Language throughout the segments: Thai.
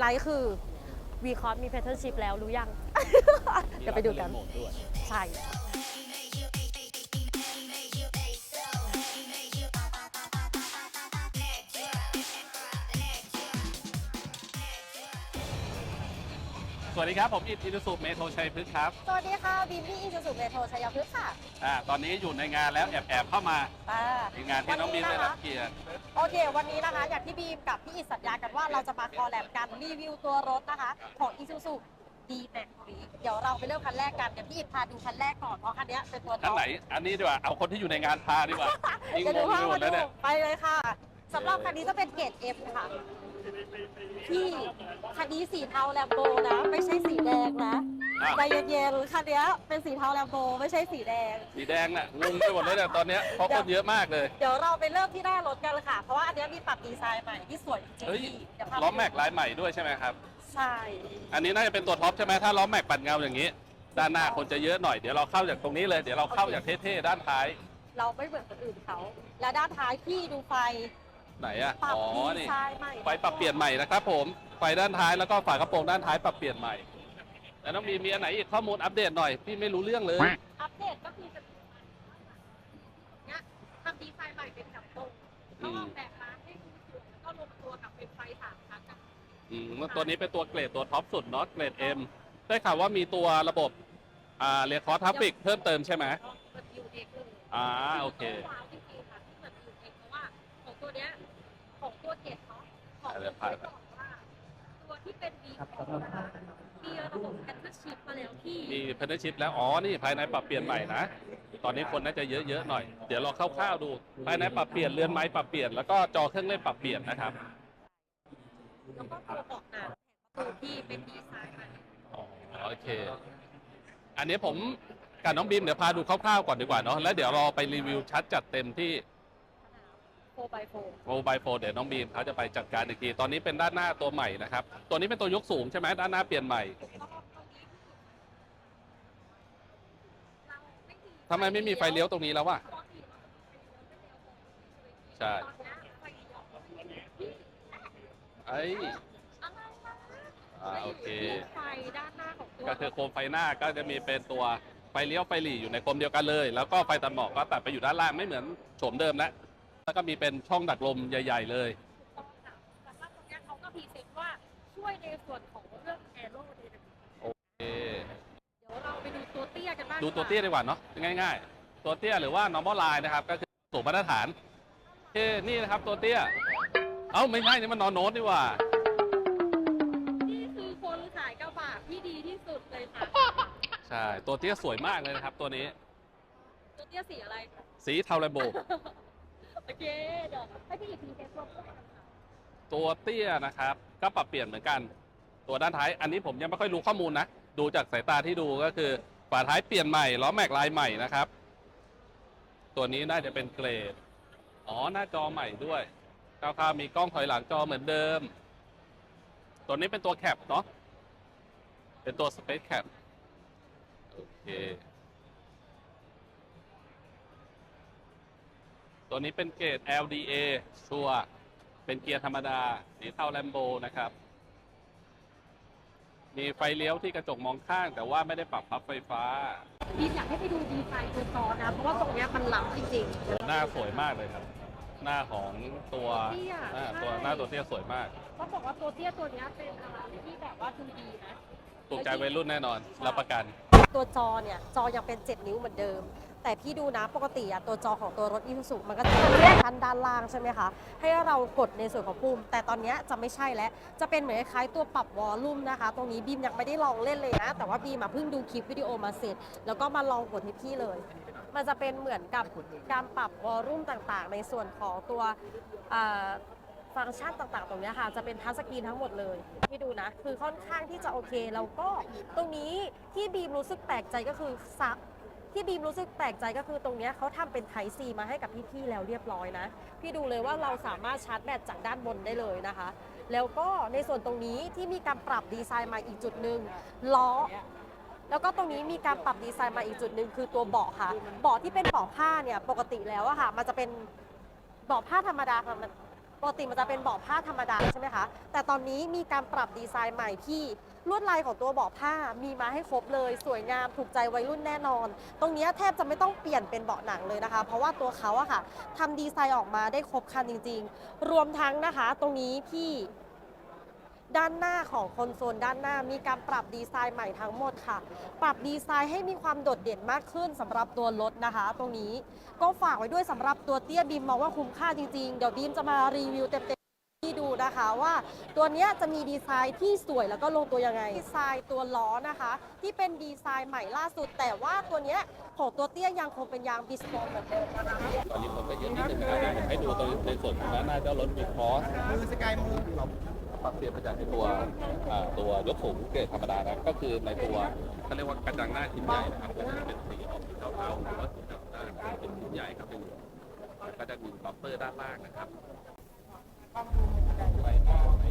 ไลท์คือ v ีคอร์มีแพทเทิร์นชิพแล้วรู้ยัง เดี๋ยวไปดูกันมีโหมดด้วยใช่ สวัสดีครับ ผมอิทอินุสุเมโทชัยพฤกษ์ครับสวัสดีค่ะบีมพี่อินสุเมโทชัยพฤกษ์ค่ะอ่าตอนนี้อยู่ในงานแล้วแอบแอบเข้ามาอ่าในงานที่น้องมินได้รับวัเกียรติ โอเค วันนี้นะคะ อย่างที่บีมกับพี่อิสสัญญากันว่าเราจะมาคอลแลบกันรีวิวตัวรถนะคะ ของ Isuzu d m a x เดี๋ยวเราไปเริ่มคันแรกกันเดี๋ยวพี่อิสพาดูคันแรกก่อนเพราะคันเนี้ยเป็นตัวท่านท็อป ไหน อันนี้ดีกว่า เอาคนที่อยู่ในงานพาดีกว่ายิ่งจะงดูงว่าไปหมมาดแล้วดูเนี่ย ไปเลยค่ะสำหรับคันนี้จะเป็นเกรด F ค่ะ พี่คันนี้สีเทาแลมโบนะไม่ใช่สีแดงนะอะ ใจเย็นๆคันเนี้ยเป็นสีเทาแลมโบไม่ใช่สีแดง สีแดงน่ะงงไปหมดเลยเนี่ยตอนเนี้ยเพราะคนเยอะมากเลย เดี๋ยวเราไปเริ่มที่หน้ารถกันเลยค่ะ เพราะว่าอันเนี้ยมีปรับดีไซน์ใหม่ที่สวยจริงเฮ้ยๆเดี๋ยวพาไปล้อแม็กลายใหม่ด้วยใช่ไหมครับ ใช่อันนี้น่าจะเป็นตัวท็อปใช่ไหมถ้าล้อแม็กปัดเงาอย่างนี้ ด้านหน้าคนจะเยอะหน่อยเดี๋ยวเราเข้าจากตรงนี้เลยเดี๋ยวเราเข้าจากเท่ๆด้านท้าย เราไม่เหมือนคนอื่นเขา และด้านท้ายพี่ดูไฟ ไหนอะปรับอ๋อดีนี่ไซน์ใหม่ไฟปรับเปลี่ยนใหม่นะครับผมไฟด้านท้ายแล้วก็ฝากระโปรงด้านท้ายปรับเปลี่ยนใหม่แล้วน้องมีมีอันไหนอีกข้อมูลอัปเดตหน่อยพี่ไม่รู้เรื่องเลยอัปเดตก็คือจะเนี้ยทำดีไซน์ใหม่เป็นแบบตรงอืเขามออกแบบมาให้ดูสวยแล้วก็ลงตัวกับเป็นไฟสามชั้นกับอืมตัวนี้เป็นตัวเกรดตัวท็อปสุดเนาะเกรด M ได้ข่าวว่ามีตัวระบบอ่าเรียคอร์ทัฟฟิกเพิ่มเติมใช่ไหมเปิดยูเอกเลยอ่าโอเคว้าวจริง องอะไรตัวผ่านก่อนว่าตัวที่เป็นวีมีระบบแอนเทอร์ชิปมาแล้วที่มีเพนเนอร์ชิพแล้ว อ๋อ นี่ภายในปรับเปลี่ยนใหม่นะ ตอนนี้คนน่าจะเยอะๆหน่อย เดี๋ยวเราคร่าวๆดู ภายในปรับเปลี่ยนเรือนไม้ปรับเปลี่ยน แล้วก็จอเครื่องเล่นปรับเปลี่ยนนะครับ แล้วก็ตัวเบาะหนังประตูที่เป็นดีไซน์ใหม่อ๋อโอเค อันนี้ผมกับน้องบีมเดี๋ยวพาดูคร่าวๆก่อนดีกว่าเนาะ แล้วเดี๋ยวเราไปรีวิวชัดจัดเต็มที่โฟ บายโฟโ o บายโฟเดี๋ยวน้องบีมเขาจะไปจัดการอีกที ตอนนี้เป็นด้านหน้าตัวใหม่นะครับ ตัวนี้เป็นตัวยกสูงใช่ไหมด้านหน้าเปลี่ยนใหม่ทำไมไม่มีไฟเลี้ยวตรงนี้แล้ววะใช่ไอ้ยอ่าโอเคไฟด้านหน้าของตัวก็คือโคมไฟหน้าก็จะมีเป็นตัวไฟเลี้ยวไฟหลีอยู่ในโคมเดียวกันเลย แล้วก็ไฟตัดหมอกก็ตัดไปอยู่ด้านล่างไม่เหมือนโฉมเดิมแล้ว แล้วก็มีเป็นช่องดักลมใหญ่ ๆ เลยแต่ว่าตรงเนี้ยเขาก็พรีเซนต์ว่าช่วยในส่วนของเรื่องแอโรไดนามิกโอเคเดี๋ยวเราไปดูตัวเตี้ยกันบ้างดูตัวเตี้ยดีกว่าเนาะง่าย ๆ ตัวเตี้ยหรือว่า normal line นะครับ ก็คือสูงมาตรฐานโอเคนี่นะครับตัวเตี้ย เอ้าไม่ใช่นี่มันนอนโน้ตดีกว่า นี่คือคนขายกระบะที่ดีที่สุดเลยค่ะ ใช่ ตัวเตี้ยสวยมากเลยนะครับ ตัวนี้ ตัวเตี้ยสีอะไร สีเทาแลมโบโอ เคเดี๋ยวให้พี่อีกทีเทสรวมกันค่ะตัวเตี้ยนะครับ ก็ปรับเปลี่ยนเหมือนกัน ตัวด้านท้ายอันนี้ผมยังไม่ค่อยรู้ข้อมูลนะ ดูจากสายตาที่ดูก็คือฝาท้ายเปลี่ยนใหม่ล้อแม็กลายใหม่นะครับ ตัวนี้น่าจะเป็นเกรดอ๋อหน้าจอใหม่ด้วยคร่าวๆมีกล้องถอยหลังจอเหมือนเดิม ตัวนี้เป็นตัวแคปเนาะเป็นตัวสเปซแคปโอเค ตัวนี้เป็นเกรด LDA ชัวร์เป็นเกียร์ธรรมดา สีเทาแลมโบนะครับ มีไฟเลี้ยวที่กระจกมองข้าง แต่ว่าไม่ได้ปรับพับไฟฟ้าพี่อยากให้ไปดูดีไซน์ตัวจอนะ เพราะว่าตรงเนี้ยมันล้ำจริงหน้าสวยมากเลยครับ หน้าของตัวเตี้ยหน้าใช่ตัวหน้าตัวเตี้ยสวยมาก ๆเขาบอกว่าตัวเตี้ยตัวเนี้ยเป็นอะไรที่แบบว่าดูดีนะ ถูกใจวัยรุ่นแน่นอน รับประกัน ตัวจอเนี่ย จอยังเป็น 7 นิ้วเหมือนเดิม แต่พี่ดูนะปกติอะตัวจอของตัวรถอีซูซุมันก็จะมีชั้นด้านล่างใช่ไหมคะให้เรากดในส่วนของปุ่ม แต่ตอนนี้จะไม่ใช่แล้วจะเป็นเหมือนคล้ายตัวปรับวอลลุ่มนะคะ ตรงนี้บีมยังไม่ได้ลองเล่นเลยนะ แต่ว่าบีมมาเพิ่งดูคลิปวิดีโอมาเสร็จ แล้วก็มาลองกดให้พี่เลย มันจะเป็นเหมือนกับการปรับวอลลุ่มต่างๆ ในส่วนของตัวฟังก์ชันต่างๆ ตรงนี้ค่ะ จะเป็นทัชสกรีนทั้งหมดเลยที่ดูนะ คือค่อนข้างที่จะโอเค แล้วก็ตรงนี้ที่บีมรู้สึกแปลกใจก็คือซะ ที่บีมรู้สึกแปลกใจก็คือตรงเนี้ยเขาทำเป็นไทซีมาให้กับพี่ๆแล้วเรียบร้อยนะ พี่ดูเลยว่าเราสามารถชาร์จแบตจากด้านบนได้เลยนะคะ แล้วก็ในส่วนตรงนี้ที่มีการปรับดีไซน์มาอีกจุดหนึ่งล้อ แล้วก็ตรงนี้มีการปรับดีไซน์มาอีกจุดหนึ่งคือตัวเบาะค่ะ เบาะที่เป็นเบาะผ้าเนี่ยปกติแล้วอะค่ะ มันจะเป็นเบาะผ้าธรรมดาค่ะมัน ปกติมันจะเป็นเบาะผ้าธรรมดาใช่ไหมคะ แต่ตอนนี้มีการปรับดีไซน์ใหม่ที่ลวดลายของตัวเบาะผ้ามีมาให้ครบเลย สวยงามถูกใจวัยรุ่นแน่นอน ตรงนี้แทบจะไม่ต้องเปลี่ยนเป็นเบาะหนังเลยนะคะ เพราะว่าตัวเขาอะค่ะทำดีไซน์ออกมาได้ครบครันจริง ๆ รวมทั้งนะคะ ตรงนี้พี่ ด้านหน้าของคอนโซลด้านหน้ามีการปรับดีไซน์ใหม่ทั้งหมดค่ะ ปรับดีไซน์ให้มีความโดดเด่นมากขึ้นสำหรับตัวรถนะคะ ตรงนี้ก็ฝากไว้ด้วยสำหรับตัวเตี้ยบีมมองว่าคุ้มค่าจริงๆ เดี๋ยวบีมจะมารีวิวเต็มๆที่ดูนะคะว่าตัวเนี้ยจะมีดีไซน์ที่สวยแล้วก็ลงตัวยังไง ดีไซน์ตัวล้อนะคะ ที่เป็นดีไซน์ใหม่ล่าสุด แต่ว่าตัวเนี้ยของตัวเตี้ยยังคงเป็นยางบิสโตนเหมือนเดิมนะคะตอนนี้ผมก็เยอะนิดนึงนะครับผมให้ดูตัวในส่วนของด้านหน้าเจ้ารถมีคอสมือสกายมื อเราปรับเปลี่ยนมาจากในตัวอ่าตัวยกสูงเกรดธรรมดานะก็คือในตัวเขาเรียกว่ากระจังหน้าชิ้นใหญ่นะครับก็จะเป็นสีออกสีเทาๆหรือว่าสีดำด้านเป็นชิ้นใหญ่ครับเป็นก็จะมีบัฟเฟอร์ด้านล่างนะครับไว้หน้าไว้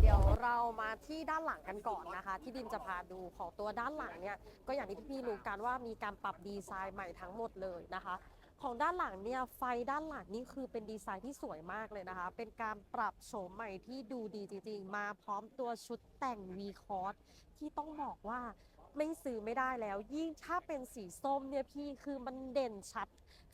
เดี๋ยวเรามาที่ด้านหลังกันก่อนนะคะ ที่ดิมจะพาดูของตัวด้านหลังเนี่ยก็อย่างที่พี่ๆรู้กันว่ามีการปรับดีไซน์ใหม่ทั้งหมดเลยนะคะ ของด้านหลังเนี่ยไฟด้านหลังนี่คือเป็นดีไซน์ที่สวยมากเลยนะคะ เป็นการปรับโฉมใหม่ที่ดูดีจริงๆ มาพร้อมตัวชุดแต่ง V c o s ที่ต้องบอกว่าไม่ซื้อไม่ได้แล้ว ยิ่งถ้าเป็นสีส้มเนี่ยพี่คือมันเด่นชัด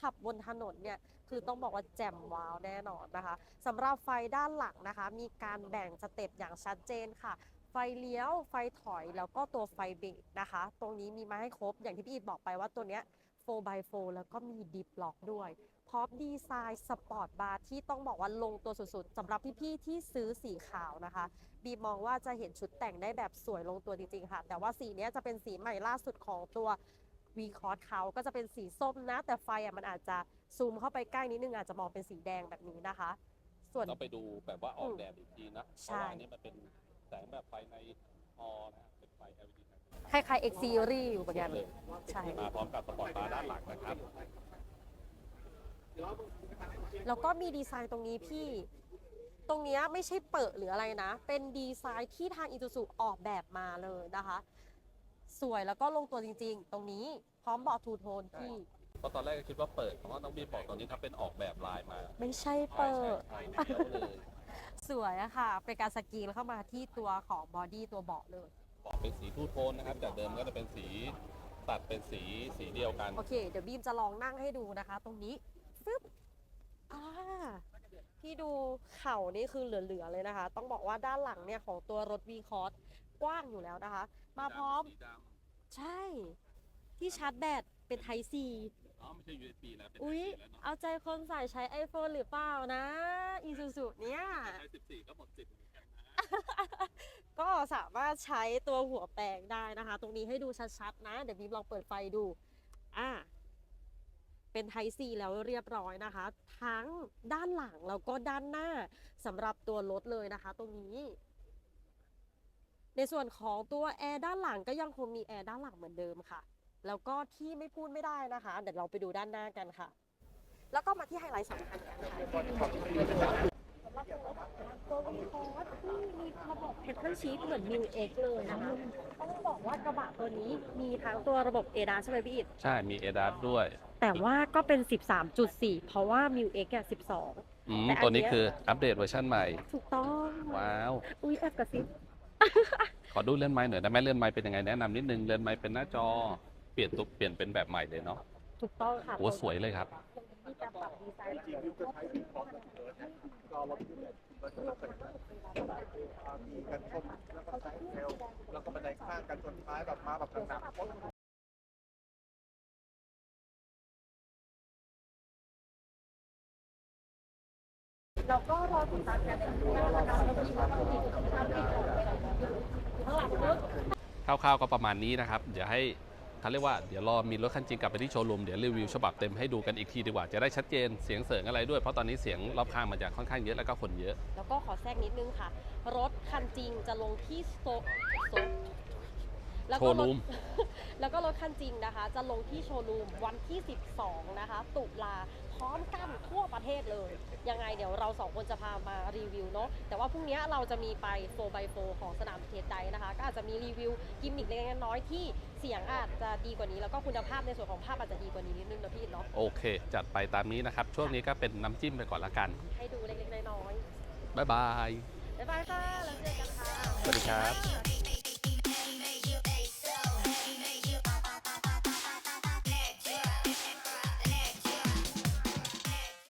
ขับบนถนนเนี่ยคือต้องบอกว่าแจ่มว้าวแน่นอนนะคะสำหรับไฟด้านหลังนะคะ มีการแบ่งสเต็ปอย่างชัดเจนค่ะไฟเลี้ยว ไฟถอยแล้วก็ตัวไฟเบรกนะคะ ตรงนี้มีมาให้ครบอย่างที่พี่อีทบอกไปว่าตัวเนี้ย 4x4 แล้วก็มีดิฟล็อกด้วยพร้อมดีไซน์สปอร์ตบาร์ที่ต้องบอกว่าลงตัวสุดๆสำหรับพี่ๆที่ซื้อสีขาวนะคะ บีมองว่าจะเห็นชุดแต่งได้แบบสวยลงตัวจริงๆค่ะ แต่ว่าสีนี้จะเป็นสีใหม่ล่าสุดของตัว V c o s เขาก็จะเป็นสีส้มนะ แต่ไฟอะมันอาจจะซูมเข้าไปใกล้นิดนึงอาจจะมองเป็นสีแดงแบบนี้นะคะ ส่วนต้องไปดูแบบว่าออกแดดอีกทีนะเพใช่ราะว่าอันนี้มันเป็นแสงแบบไฟในฮอนะเป็นไฟ LED นะ คล้ายๆ X Series อยู่เหมือนกันเลยใช่ มาพร้อมกับสปอร์ตบาร์ด้านหลังนะครับ แล้วก็มีดีไซน์ตรงนี้พี่ ตรงเนี้ยไม่ใช่เปิดหรืออะไรนะ เป็นดีไซน์ที่ทางอิ u ู u ออกแบบมาเลยนะคะ สวยแล้วก็ลงตัวจริงๆ ตรงนี้พร้อมเบาะทูโทนพี่ เพราะตอนแรกก็คิดว่าเปิดเพราะว่าน้องบีบอกตอนนี้ถ้าเป็นออกแบบลายมาไม่ใช่ใช่เปิดใช่ใช่เดี๋ยวเลย สวยอะค่ะ เป็นการสกรีนเข้ามาที่ตัวของบอดี้ตัวเบาะเลย บอกเป็นสีทูโทนนะครับ จากเดิมก็จะเป็นสีตัดเป็นสีสีเดียวกันโอเค เดี๋ยวบีมจะลองนั่งให้ดูนะคะ ตรงนี้ฟึบอ่าพี่ดูเข่านี่คือเหลือๆเลยนะคะ ต้องบอกว่าด้านหลังเนี่ยของตัวรถ V c o s กว้างอยู่แล้วนะคะ มาพร้อม สีดใช่ ที่ชาร์จแบตเป็นไทซีำอ๋อไม่ใช่ USB แล้วเป็นอุ๊ยแล้วเนาะเอาใจคนใส่ใช้ iPhone หรือเปล่านะ อีซูซูเนี่ย ใช้14 ก็หมดสิทธิ์เหมือนกันนะ ก็สามารถใช้ตัวหัวแปลงได้นะคะ ตรงนี้ให้ดูชัดๆนะ เดี๋ยวบีมลองเปิดไฟดู อ่าเป็นไทซีแล้วเรียบร้อยนะคะ ทั้งด้านหลังแล้วก็ด้านหน้าสำหรับตัวรถเลยนะคะ ตรงนี้ ในส่วนของตัวแอร์ด้านหลังก็ยังคงมีแอร์ด้านหลังเหมือนเดิมค่ะ แล้วก็ที่ไม่พูดไม่ได้นะคะ เดี๋ยวเราไปดูด้านหน้ากันค่ะ แล้วก็มาที่ไฮไลท์สำคัญกันค่ะ ตัววีคอสที่มีระบบ Petrol Shift เหมือน New X เลยนะคะต้องบอกว่ากระบะตัวนี้มีทั้งตัวระบบ ADAS ใช่ไหมพี่อิดใช่มี ADAS ด้วยแต่ว่าก็เป็น 13.4 เพราะว่า m u X อะ12อืมแต่อันเนี้ยตัวนี้คืออัปเดตเวอร์ชันใหม่ถูกต้อง ว้าว อุ้ยแอบกระซิบขอดูเลื่อนไม้หน่อยได้ไหมเลื่อนไม้เป็นยังไงแนะนำนิดนึงเลื่อนไม้เป็นหน้าจอ เปลี่ยนตัวเปลี่ยนเป็นแบบใหม่เลยเนาะถูกต้องค่ะโอ้สวยเลยครับมีการปรับดีไซน์ ก็รถที่เนี่ยมันจะมาเป็นมีกันชนแล้วก็ใช้เซลแล้วก็บันไดข้างกันชนท้ายแบบมาแบบหนักๆเราก็รอติดตามกันในปีหน้านะคะเรามีว่าต้องมีกิจกรรมติดต่อไปข้งหลังรถคร่าวๆก็ประมาณนี้นะครับ เดี๋ยวให้ เขาเรียกว่าเดี๋ยวรอมีรถคันจริงกลับไปที่โชว์รูมเดี๋ยวรีวิวฉบับเต็มให้ดูกันอีกทีดีกว่าจะได้ชัดเจนเสียงเสริงอะไรด้วยเพราะตอนนี้เสียงรอบข้างมันจะค่อนข้างเยอะแล้วก็คนเยอะ แล้วก็ขอแทรกนิดนึงค่ะ รถคันจริงจะลงที่โซโซแล้วโชก็ว์รรูถมแล้วก็รถคันจริงนะคะ จะลงที่โชว์รูมวันที่ 12 นะคะ ตุลาพร้อมกันทั่วประเทศเลย ยังไงเดี๋ยวเราสองคนจะพามารีวิวเนาะแต่ว่าพรุ่งนี้เราจะมีไป 4x4 ของสนามเทสไดนะคะ ก็อาจจะมีรีวิวกิมมิคเล็กๆน้อยๆที่ เสียงอาจจะดีกว่านี้ แล้วก็คุณภาพในส่วนของภาพอาจจะดีกว่านี้นิดนึงนะพี่เนาะโอเค จัดไปตามนี้นะครับ ช่วงนี้ก็เป็นน้ำจิ้มไปก่อนละกันให้ดูเล็กๆน้อยบ๊ายบายๆบ๊ายบายค่ะแล้วเจอกันค่ะสวัสดีครับ